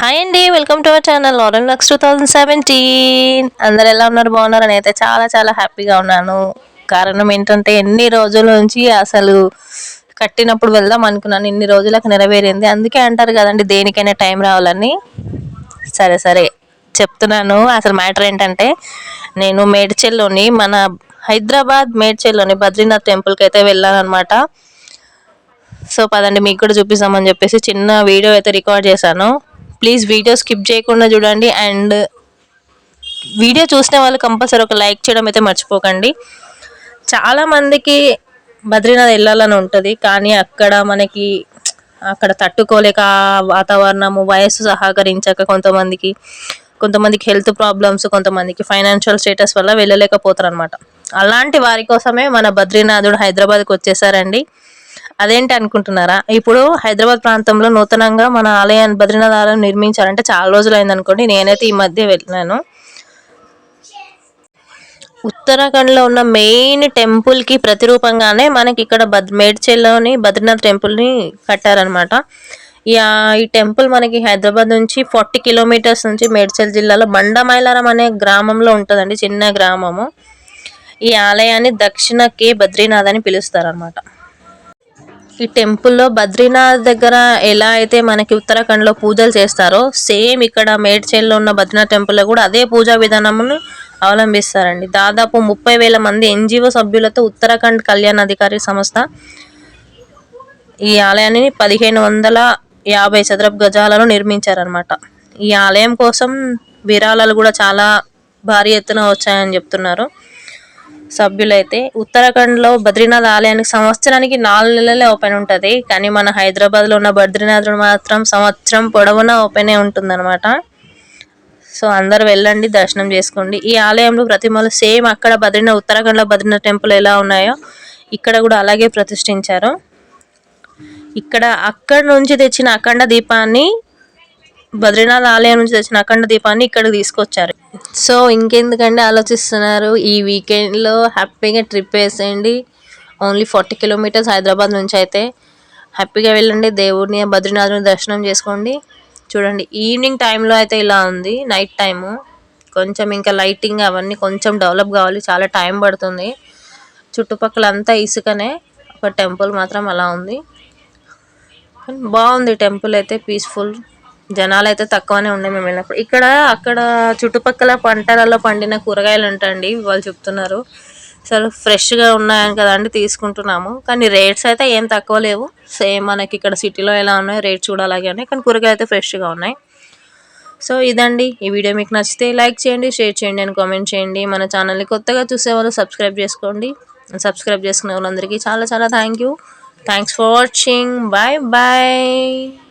Hi అండి welcome to our channel Lauren Lux two thousand seventeen అందరు ఎలా ఉన్నారు బాగున్నారు? అని అయితే చాలా చాలా హ్యాపీగా ఉన్నాను. కారణం ఏంటంటే ఎన్ని రోజుల నుంచి అసలు కట్టినప్పుడు వెళ్దాం అనుకున్నాను. ఇన్ని రోజులకు నెరవేరింది. అందుకే అంటారు కదండి దేనికైనా టైం రావాలని. సరే సరే చెప్తున్నాను. అసలు మ్యాటర్ ఏంటంటే నేను మేడ్చెల్లోని మన హైదరాబాద్ మేడ్చెల్లోని బద్రీనాథ్ టెంపుల్కి అయితే వెళ్ళాను అనమాట సో పదండి మీకు కూడా చూపిస్తామని చెప్పేసి చిన్న వీడియో అయితే రికార్డ్ చేశాను. ప్లీజ్ వీడియో స్కిప్ చేయకుండా చూడండి అండ్ వీడియో చూసిన వాళ్ళు కంపల్సరీ ఒక లైక్ చేయడం అయితే మర్చిపోకండి. చాలామందికి బద్రీనాథ్ వెళ్ళాలని ఉంటుంది కానీ అక్కడ మనకి అక్కడ తట్టుకోలేక వాతావరణము వయస్సు సహకరించక కొంతమందికి కొంతమందికి హెల్త్ ప్రాబ్లమ్స్ కొంతమందికి ఫైనాన్షియల్ స్టేటస్ వల్ల వెళ్ళలేకపోతారు అనమాట అలాంటి వారి కోసమే మన బద్రీనాథుడు హైదరాబాద్కి వచ్చేసారండి. అదేంటి అనుకుంటున్నారా? ఇప్పుడు హైదరాబాద్ ప్రాంతంలో నూతనంగా మన ఆలయాన్ని బద్రీనాథ్ ఆలయం నిర్మించారంటే చాలా రోజులు అయింది అనుకోండి. నేనైతే ఈ మధ్య వెళ్ళినాను. ఉత్తరాఖండ్లో ఉన్న మెయిన్ టెంపుల్కి ప్రతిరూపంగానే మనకి ఇక్కడ బద్ మేడ్చెల్లోని బద్రీనాథ్ టెంపుల్ని కట్టారనమాట ఈ టెంపుల్ మనకి హైదరాబాద్ నుంచి ఫార్టీ కిలోమీటర్స్ నుంచి మేడ్చల్ జిల్లాలో బండమైలారం అనే గ్రామంలో ఉంటుందండి చిన్న గ్రామము. ఈ ఆలయాన్ని దక్షిణ కే బద్రీనాథ్ అని పిలుస్తారనమాట ఈ టెంపుల్లో బద్రీనాథ్ దగ్గర ఎలా అయితే మనకి ఉత్తరాఖండ్లో పూజలు చేస్తారో సేమ్ ఇక్కడ మేడ్చేల్లో ఉన్న బద్రీనాథ్ టెంపుల్లో కూడా అదే పూజా విధానమును అవలంబిస్తారండి. దాదాపు ముప్పై వేల మంది ఎన్జిఓ సభ్యులతో ఉత్తరాఖండ్ కళ్యాణ అధికారి సంస్థ ఈ ఆలయాన్ని పదిహేను వందల యాభై చదరపు గజాలను నిర్మించారనమాట ఈ ఆలయం కోసం విరాళాలు కూడా చాలా భారీ ఎత్తున వచ్చాయని చెప్తున్నారు. సభ్యులైతే ఉత్తరాఖండ్లో బద్రీనాథ్ ఆలయానికి సంవత్సరానికి నాలుగు నెలలే ఓపెన్ ఉంటుంది. కానీ మన హైదరాబాద్లో ఉన్న బద్రీనాథుడు మాత్రం సంవత్సరం పొడవునా ఓపెనే ఉంటుందన్నమాట. సో అందరు వెళ్ళండి దర్శనం చేసుకోండి. ఈ ఆలయంలో ప్రతిమలు సేమ్ అక్కడ బద్రీనాథ్ ఉత్తరాఖండ్లో బద్రీనాథ్ టెంపుల్ ఎలా ఉన్నాయో ఇక్కడ కూడా అలాగే ప్రతిష్ఠించారు. ఇక్కడ అక్కడ నుంచి తెచ్చిన అఖండ దీపాన్ని బద్రీనాథ్ ఆలయం నుంచి తెచ్చిన అఖండ దీపాన్ని ఇక్కడికి తీసుకొచ్చారు. సో ఇంకెందుకంటే ఆలోచిస్తున్నారు? ఈ వీకెండ్లో హ్యాపీగా ట్రిప్ వేసేయండి. ఓన్లీ ఫార్టీ కిలోమీటర్స్ హైదరాబాద్ నుంచి అయితే. హ్యాపీగా వెళ్ళండి దేవుడిని బద్రీనాథ్ని దర్శనం చేసుకోండి. చూడండి ఈవినింగ్ టైంలో అయితే ఇలా ఉంది నైట్ టైము. కొంచెం ఇంకా లైటింగ్ అవన్నీ కొంచెం డెవలప్ కావాలి చాలా టైం పడుతుంది. చుట్టుపక్కల అంతా ఇసుకనే ఒక టెంపుల్ మాత్రం అలా ఉంది. బాగుంది టెంపుల్ అయితే పీస్ఫుల్. జనాలు అయితే తక్కువనే ఉండే మేము వెళ్ళినప్పుడు. ఇక్కడ అక్కడ చుట్టుపక్కల పంటలలో పండిన కూరగాయలు ఉంటాయండి వాళ్ళు చెప్తున్నారు. అసలు ఫ్రెష్గా ఉన్నాయని కదండి తీసుకుంటున్నాము. కానీ రేట్స్ అయితే ఏం తక్కువ లేవు. సేమ్ మనకి ఇక్కడ సిటీలో ఎలా ఉన్నాయి రేట్స్ కూడా అలాగే ఉన్నాయి. కానీ కూరగాయలు అయితే ఫ్రెష్గా ఉన్నాయి. సో ఇదండి. ఈ వీడియో మీకు నచ్చితే లైక్ చేయండి షేర్ చేయండి అని కామెంట్ చేయండి. మన ఛానల్ని కొత్తగా చూసేవాళ్ళు సబ్స్క్రైబ్ చేసుకోండి. సబ్స్క్రైబ్ చేసుకునే వాళ్ళందరికీ చాలా చాలా thank you. Thanks for watching. Bye bye.